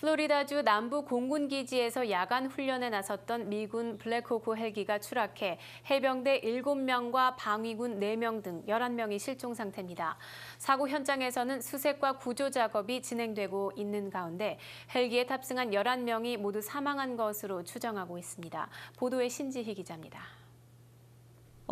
플로리다주 남부 공군 기지에서 야간 훈련에 나섰던 미군 블랙호크 헬기가 추락해 해병대 7명과 방위군 4명 등 11명이 실종 상태입니다. 사고 현장에서는 수색과 구조 작업이 진행되고 있는 가운데 헬기에 탑승한 11명이 모두 사망한 것으로 추정하고 있습니다. 보도에 신지희 기자입니다.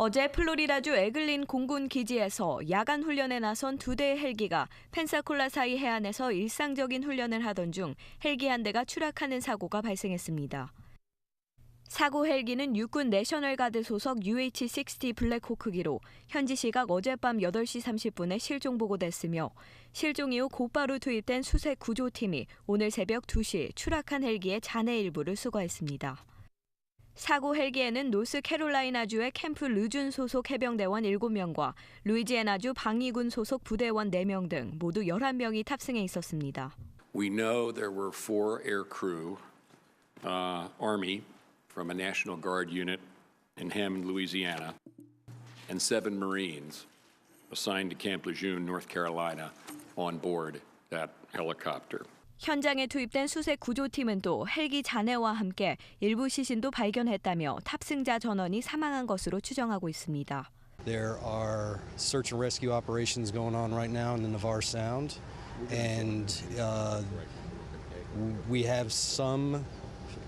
어제 플로리다주 에글린 공군 기지에서 야간 훈련에 나선 두 대의 헬기가 펜사콜라 사이 해안에서 일상적인 훈련을 하던 중 헬기 한 대가 추락하는 사고가 발생했습니다. 사고 헬기는 육군 내셔널 가드 소속 UH-60 블랙호크기로 현지 시각 어젯밤 8시 30분에 실종 보고됐으며 실종 이후 곧바로 투입된 수색 구조팀이 오늘 새벽 2시 추락한 헬기의 잔해 일부를 수거했습니다. 사고 헬기에는 노스캐롤라이나주의 캠프 르준 소속 해병대원 7명과 루이지애나주 방위군 소속 부대원 4명 등 모두 11명이 탑승해 있었습니다. We know there were four air crew, uh, Army from a National Guard unit in Hammond, Louisiana, and seven Marines assigned to Camp Lejeune, North Carolina, on board that helicopter. 현장에 투입된 수색 구조팀은 또 헬기 잔해와 함께 일부 시신도 발견했다며 탑승자 전원이 사망한 것으로 추정하고 있습니다. There are search and rescue operations going on right now in the Navarre Sound, and uh, we have some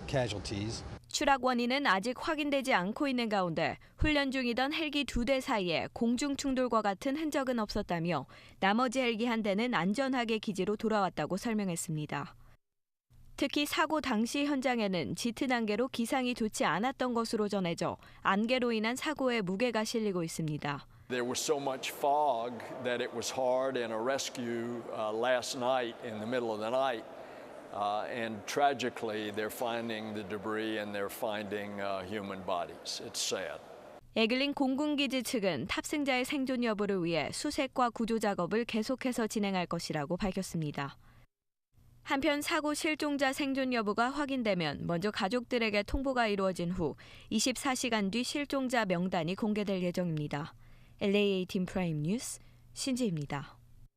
casualties. 추락 원인은 아직 확인되지 않고 있는 가운데 훈련 중이던 헬기 두 대 사이에 공중 충돌과 같은 흔적은 없었다며 나머지 헬기 한 대는 안전하게 기지로 돌아왔다고 설명했습니다. 특히 사고 당시 현장에는 짙은 안개로 기상이 좋지 않았던 것으로 전해져 안개로 인한 사고에 무게가 실리고 있습니다. There was so much fog that it was hard in a rescue uh, last night in the middle of the night. Uh, and tragically, they're finding the debris and they're finding uh, human bodies. It's sad. 에글린 공군기지 측은 탑승자의 생존 여부를 위해 수색과 구조 작업을 계속해서 진행할 것이라고 밝혔습니다. 한편 사고 실종자 생존 여부가 확인되면 먼저 가족들에게 통보가 이루어진 후 24시간 뒤 실종자 명단이 공개될 예정입니다. LAA 팀 프라임 뉴스 신지입니다.